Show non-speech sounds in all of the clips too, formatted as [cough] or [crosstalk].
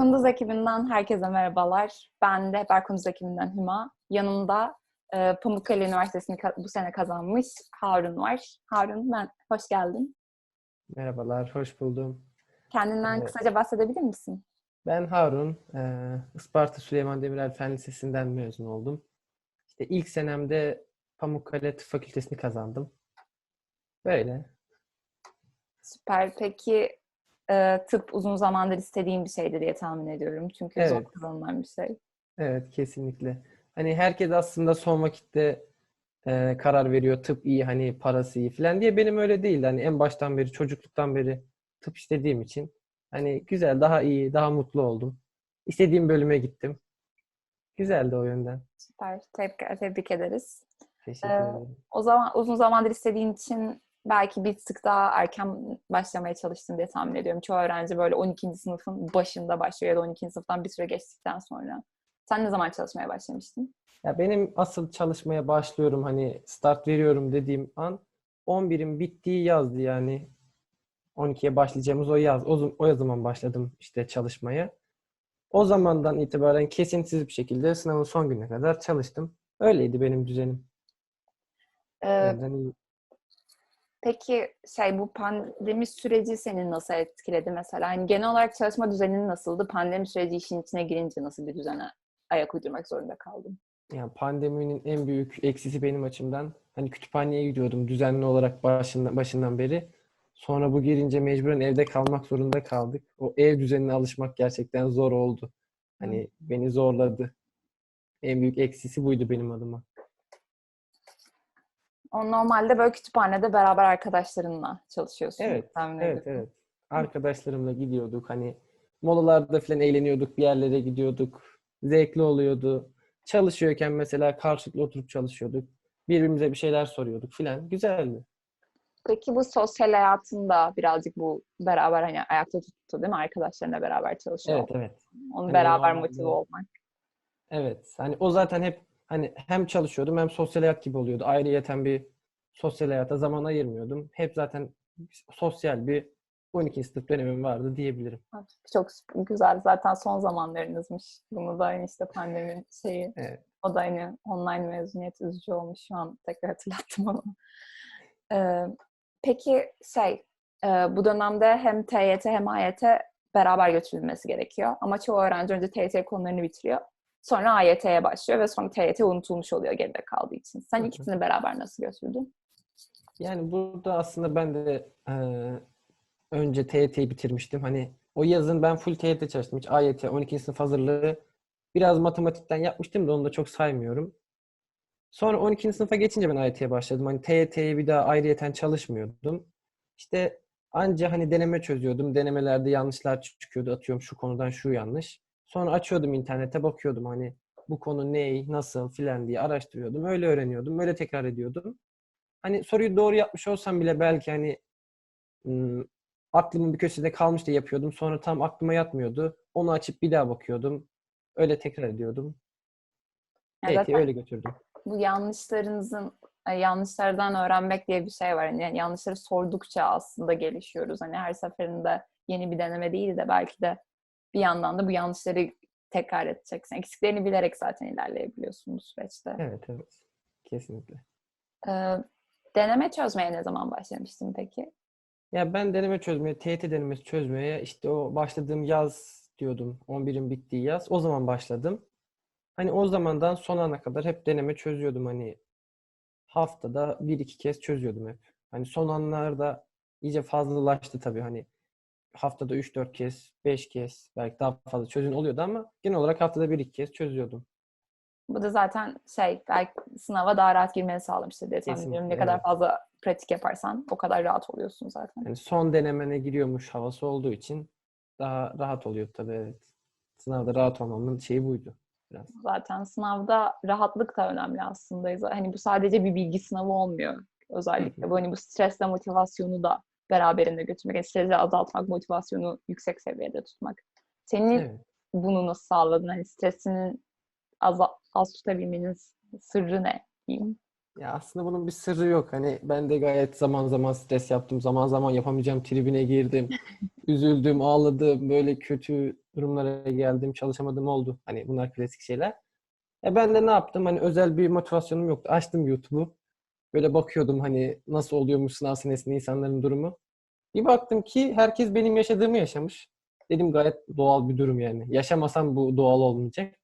Kunduz ekibinden herkese merhabalar. Ben de Rehber Kunduz ekibinden Hüma. Yanımda e, Pamukkale Üniversitesi'ni bu sene kazanmış Harun var. Harun, ben hoş geldin. Merhabalar, hoş buldum. Kendinden evet. kısaca bahsedebilir misin? Ben Harun, Isparta Süleyman Demirel Fen Lisesi'nden mezun oldum. İşte ilk senemde Pamukkale Tıp Fakültesini kazandım. Böyle. Süper. Peki e, tıp uzun zamandır istediğim bir şeydi diye tahmin ediyorum. Çünkü evet. zor kazanılan bir şey. Evet, kesinlikle. Hani herkes aslında son vakitte e, karar veriyor tıp iyi hani parası iyi falan diye benim öyle değil. Hani en baştan beri çocukluktan beri tıp istediğim için hani güzel daha iyi daha mutlu oldum. İstediğim bölüme gittim. Güzeldi o yönden. Süper. Tebrik, tebrik ederiz. Teşekkür ee, ederim. O zaman uzun zamandır istediğin için belki bir tık daha erken başlamaya çalıştın diye tahmin ediyorum. Çoğu öğrenci böyle 12. sınıfın başında başlıyor ya da 12. sınıftan bir süre geçtikten sonra. Sen ne zaman çalışmaya başlamıştın? Ya benim asıl çalışmaya başlıyorum hani start veriyorum dediğim an 11'in bittiği yazdı yani 12'ye başlayacağımız o yaz. O, o zaman başladım işte çalışmaya. O zamandan itibaren kesintisiz bir şekilde sınavın son gününe kadar çalıştım. Öyleydi benim düzenim. Ee, Peki şey bu pandemi süreci seni nasıl etkiledi mesela? Hani genel olarak çalışma düzenin nasıldı? Pandemi süreci işin içine girince nasıl bir düzene ayak uydurmak zorunda kaldın? Yani pandeminin en büyük eksisi benim açımdan hani kütüphaneye gidiyordum düzenli olarak başından başından beri. Sonra bu girince mecburen evde kalmak zorunda kaldık. O ev düzenine alışmak gerçekten zor oldu. Hani beni zorladı. En büyük eksisi buydu benim adıma. O normalde böyle kütüphanede beraber arkadaşlarınla çalışıyorsun. Evet, evet, evet. Arkadaşlarımla gidiyorduk. Hani molalarda falan eğleniyorduk, bir yerlere gidiyorduk. Zevkli oluyordu. Çalışıyorken mesela karşılıklı oturup çalışıyorduk. Birbirimize bir şeyler soruyorduk filan. Güzeldi. Peki bu sosyal hayatında birazcık bu beraber hani ayakta tuttu değil mi? Arkadaşlarına beraber çalışıyor. Evet, evet. Onu hani beraber motive olmak. Evet. Hani o zaten hep hani hem çalışıyordum hem sosyal hayat gibi oluyordu. Ayrıyeten bir sosyal hayata zaman ayırmıyordum. Hep zaten sosyal bir 12. sınıf dönemim vardı diyebilirim. Çok güzel. Zaten son zamanlarınızmış. Bunu da hani işte pandemi şeyi. Evet. O da hani online mezuniyet üzücü olmuş. Şu an tekrar hatırlattım ama. Ee, peki şey, e, bu dönemde hem TYT hem AYT beraber götürülmesi gerekiyor. Ama çoğu öğrenci önce TYT konularını bitiriyor. Sonra AYT'ye başlıyor ve sonra TYT unutulmuş oluyor geride kaldığı için. Sen ikisini beraber nasıl götürdün? Yani burada aslında ben de e, önce TYT'yi bitirmiştim. Hani o yazın ben full TYT çalıştım. Hiç AYT, 12. sınıf hazırlığı biraz matematikten yapmıştım da onu da çok saymıyorum. Sonra 12. sınıfa geçince ben AYT'ye başladım. Hani TYT'ye bir daha ayrıyeten çalışmıyordum. İşte anca hani deneme çözüyordum. Denemelerde yanlışlar çıkıyordu. Atıyorum şu konudan şu yanlış. Sonra açıyordum internete bakıyordum hani bu konu ne, nasıl filan diye araştırıyordum. Öyle öğreniyordum. Öyle tekrar ediyordum. Hani soruyu doğru yapmış olsam bile belki hani ım, aklımın bir köşesinde kalmış da yapıyordum. Sonra tam aklıma yatmıyordu. Onu açıp bir daha bakıyordum. Öyle tekrar ediyordum. Evet, öyle götürdüm. Bu yanlışlarınızın yanlışlardan öğrenmek diye bir şey var. Yani yanlışları sordukça aslında gelişiyoruz. Hani her seferinde yeni bir deneme değil de belki de bir yandan da bu yanlışları tekrar edeceksin. Eksiklerini bilerek zaten ilerleyebiliyorsun bu süreçte. Evet, evet. Kesinlikle. Ee, deneme çözmeye ne zaman başlamıştın peki? Ya ben deneme çözmeye, TYT denemesi çözmeye işte o başladığım yaz diyordum. 11'in bittiği yaz. O zaman başladım. Hani o zamandan son ana kadar hep deneme çözüyordum. Hani haftada bir iki kez çözüyordum hep. Hani son anlarda iyice fazlalaştı tabii. Hani haftada 3-4 kez, 5 kez belki daha fazla çözün oluyordu ama genel olarak haftada 1-2 kez çözüyordum. Bu da zaten şey belki sınava daha rahat girmeni sağlamıştır diye tahmin ediyorum. Ne evet. kadar fazla pratik yaparsan o kadar rahat oluyorsun zaten. Yani son denemene giriyormuş havası olduğu için daha rahat oluyor tabii evet. Sınavda rahat olmamın şeyi buydu. Biraz. Zaten sınavda rahatlık da önemli aslında. Hani bu sadece bir bilgi sınavı olmuyor. Özellikle bu hani bu stresle motivasyonu da beraberinde götürmek, yani stresi azaltmak, motivasyonu yüksek seviyede tutmak. Senin evet. bunu nasıl sağladın? Hani stresinin az, az tutabilmenin sırrı ne diyeyim? Ya aslında bunun bir sırrı yok. Hani ben de gayet zaman zaman stres yaptım. Zaman zaman yapamayacağım tribine girdim. [laughs] Üzüldüm, ağladım. Böyle kötü durumlara geldim, çalışamadım oldu. Hani bunlar klasik şeyler. E ben de ne yaptım? Hani özel bir motivasyonum yoktu. Açtım YouTube'u. Böyle bakıyordum hani nasıl oluyormuş sınav senesinde insanların durumu. Bir baktım ki herkes benim yaşadığımı yaşamış. Dedim gayet doğal bir durum yani. Yaşamasam bu doğal olmayacak.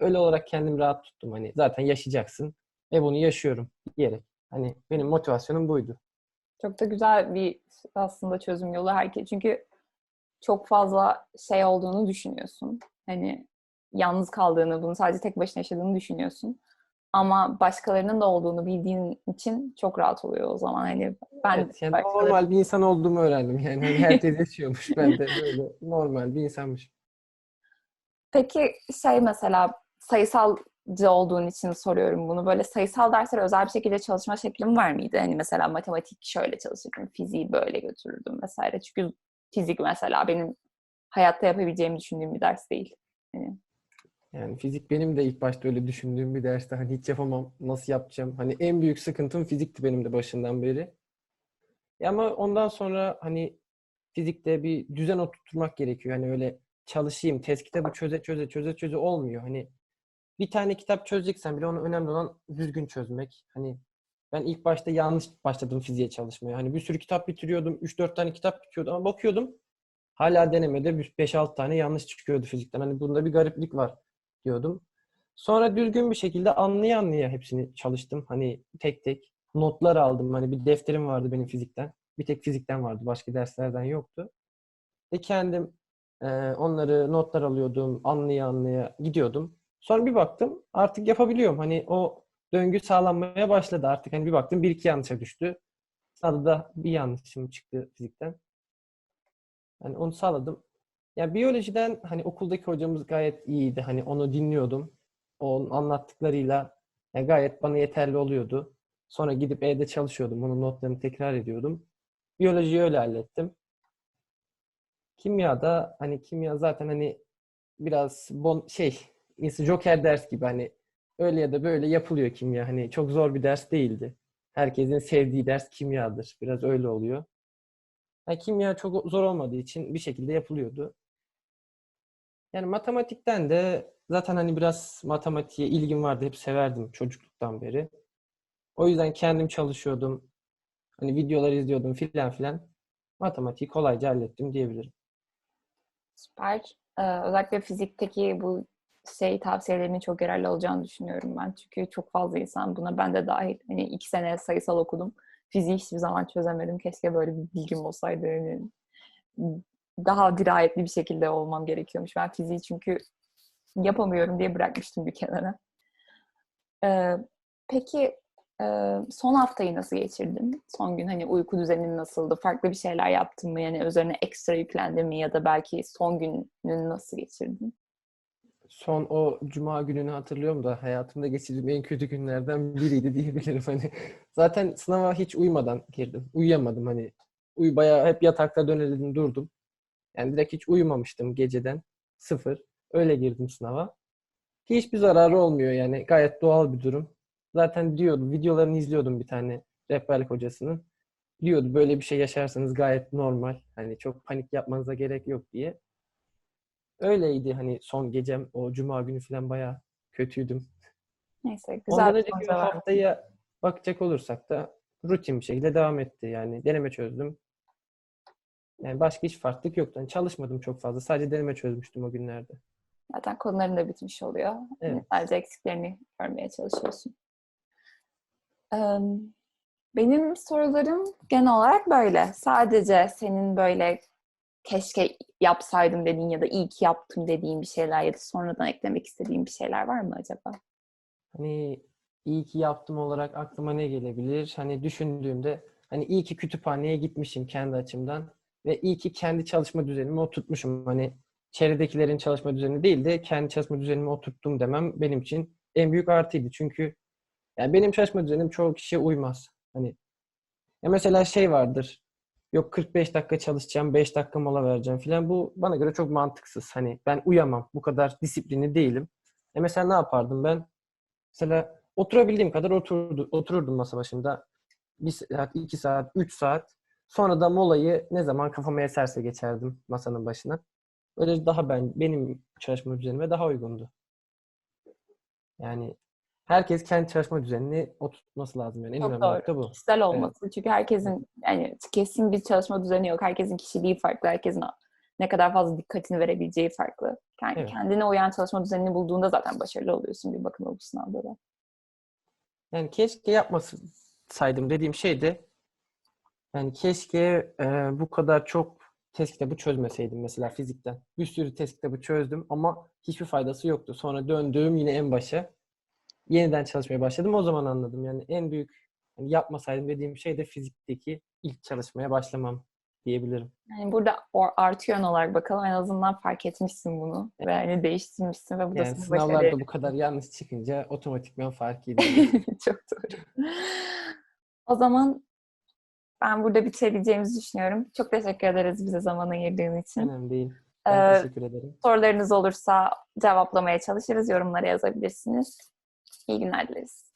Öyle olarak kendimi rahat tuttum. Hani zaten yaşayacaksın. Ve bunu yaşıyorum diyerek. Hani benim motivasyonum buydu. Çok da güzel bir aslında çözüm yolu herkes. Çünkü çok fazla şey olduğunu düşünüyorsun. Hani yalnız kaldığını, bunu sadece tek başına yaşadığını düşünüyorsun. Ama başkalarının da olduğunu bildiğin için çok rahat oluyor o zaman. Hani ben evet, yani başkaları... normal bir insan olduğumu öğrendim. Yani hani [laughs] herkes yaşıyormuş. ben de böyle normal bir insanmış. Peki şey mesela sayısalcı olduğun için soruyorum bunu. Böyle sayısal derslere özel bir şekilde çalışma şeklin var mıydı? Hani mesela matematik şöyle çalışırdım, fiziği böyle götürürdüm vesaire. Çünkü fizik mesela benim hayatta yapabileceğimi düşündüğüm bir ders değil. Yani yani fizik benim de ilk başta öyle düşündüğüm bir derste. Hani hiç yapamam, nasıl yapacağım? Hani en büyük sıkıntım fizikti benim de başından beri. Ya ama ondan sonra hani fizikte bir düzen oturtmak gerekiyor. Hani öyle çalışayım, test kitabı çöze çöze çöze çöze olmuyor. Hani bir tane kitap çözeceksen bile onu önemli olan düzgün çözmek. Hani ben ilk başta yanlış başladım fiziğe çalışmaya. Hani bir sürü kitap bitiriyordum. 3-4 tane kitap bitiyordu ama bakıyordum hala denemede 5-6 tane yanlış çıkıyordu fizikten. Hani bunda bir gariplik var diyordum. Sonra düzgün bir şekilde anlaya anlaya hepsini çalıştım. Hani tek tek notlar aldım. Hani bir defterim vardı benim fizikten. Bir tek fizikten vardı. Başka derslerden yoktu. Ve kendim e, onları notlar alıyordum. Anlaya anlaya gidiyordum. Sonra bir baktım artık yapabiliyorum. Hani o döngü sağlanmaya başladı artık. Hani bir baktım bir iki yanlışa düştü. Sınavda da bir yanlışım çıktı fizikten. Yani onu sağladım. Ya biyolojiden hani okuldaki hocamız gayet iyiydi. Hani onu dinliyordum. Onun anlattıklarıyla yani gayet bana yeterli oluyordu. Sonra gidip evde çalışıyordum. Onun notlarını tekrar ediyordum. Biyolojiyi öyle hallettim. Kimyada hani kimya zaten hani biraz bon şey Joker ders gibi hani öyle ya da böyle yapılıyor kimya. Hani çok zor bir ders değildi. Herkesin sevdiği ders kimyadır. Biraz öyle oluyor. Yani kimya çok zor olmadığı için bir şekilde yapılıyordu. Yani matematikten de zaten hani biraz matematiğe ilgim vardı. Hep severdim çocukluktan beri. O yüzden kendim çalışıyordum. Hani videolar izliyordum filan filan. Matematiği kolayca hallettim diyebilirim. Süper. Ee, özellikle fizikteki bu şey tavsiyelerinin çok yararlı olacağını düşünüyorum ben. Çünkü çok fazla insan buna ben de dahil. Hani iki sene sayısal okudum. Fiziği hiçbir zaman çözemedim. Keşke böyle bir bilgim olsaydı. Yani daha dirayetli bir şekilde olmam gerekiyormuş. Ben fiziği çünkü yapamıyorum diye bırakmıştım bir kenara. Ee, peki e, son haftayı nasıl geçirdin? Son gün hani uyku düzenin nasıldı? Farklı bir şeyler yaptın mı? Yani üzerine ekstra yüklendin mi? Ya da belki son gününü nasıl geçirdin? Son o cuma gününü hatırlıyorum da hayatımda geçirdiğim en kötü günlerden biriydi [laughs] diyebilirim. Hani zaten sınava hiç uyumadan girdim. Uyuyamadım hani. Uy bayağı hep yatakta dönelim durdum. Yani direkt hiç uyumamıştım geceden. Sıfır. Öyle girdim sınava. Hiçbir zararı olmuyor yani. Gayet doğal bir durum. Zaten diyordu, videolarını izliyordum bir tane rehberlik hocasının. Diyordu böyle bir şey yaşarsanız gayet normal. Hani çok panik yapmanıza gerek yok diye. Öyleydi hani son gecem o cuma günü falan bayağı kötüydüm. Neyse güzel Ondan önceki haftaya bakacak olursak da rutin bir şekilde devam etti. Yani deneme çözdüm. Yani başka hiç farklılık yoktu. Yani çalışmadım çok fazla. Sadece deneme çözmüştüm o günlerde. Zaten konuların da bitmiş oluyor. Evet. Yani sadece eksiklerini görmeye çalışıyorsun. Benim sorularım genel olarak böyle. Sadece senin böyle keşke yapsaydım dediğin ya da iyi ki yaptım dediğin bir şeyler ya da sonradan eklemek istediğin bir şeyler var mı acaba? Hani iyi ki yaptım olarak aklıma ne gelebilir? Hani düşündüğümde hani iyi ki kütüphaneye gitmişim kendi açımdan ve iyi ki kendi çalışma düzenimi oturtmuşum. Hani çevredekilerin çalışma düzeni değil de kendi çalışma düzenimi oturttum demem benim için en büyük artıydı. Çünkü yani benim çalışma düzenim çoğu kişiye uymaz. Hani ya mesela şey vardır. Yok 45 dakika çalışacağım, 5 dakika mola vereceğim filan. Bu bana göre çok mantıksız. Hani ben uyamam. Bu kadar disiplinli değilim. E mesela ne yapardım ben? Mesela oturabildiğim kadar oturdu, otururdum masa başında. Bir saat, iki saat, üç saat. Sonra da molayı ne zaman kafama eserse geçerdim masanın başına. öyle daha ben benim çalışma düzenime daha uygundu. Yani herkes kendi çalışma düzenini oturtması lazım yani. En Çok önemli doğru. nokta bu. Kişisel olması. Çünkü herkesin yani kesin bir çalışma düzeni yok. Herkesin kişiliği farklı. Herkesin ne kadar fazla dikkatini verebileceği farklı. Yani Evet. kendine uyan çalışma düzenini bulduğunda zaten başarılı oluyorsun bir bakıma bu sınavda da. Yani keşke yapmasaydım dediğim şey de yani keşke e, bu kadar çok test kitabı çözmeseydim mesela fizikten. Bir sürü test kitabı çözdüm ama hiçbir faydası yoktu. Sonra döndüğüm yine en başa yeniden çalışmaya başladım. O zaman anladım. Yani en büyük yani yapmasaydım dediğim şey de fizikteki ilk çalışmaya başlamam diyebilirim. Yani burada artı yön olarak bakalım en azından fark etmişsin bunu ve hani değiştirmişsin ve bu da Yani seni sınavlarda başarıya bu kadar yanlış çıkınca otomatikman fark [laughs] ediliyor. Çok doğru. O zaman ben burada bitirebileceğimizi düşünüyorum. Çok teşekkür ederiz bize zaman ayırdığın için. Önemli değil. Ben Ee, teşekkür ederim. sorularınız olursa cevaplamaya çalışırız. Yorumlara yazabilirsiniz. İyi günler dileriz.